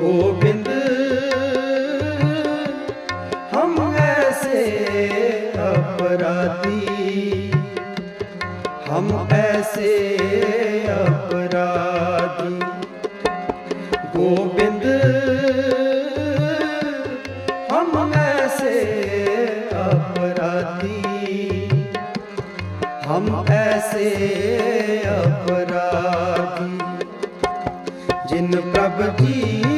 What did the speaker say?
गोविंद हम ऐसे अपराधी हम ऐसे अपराधी गोविंद हम ऐसे अपराधी हम ऐसे अपराधी जिन प्रभ जी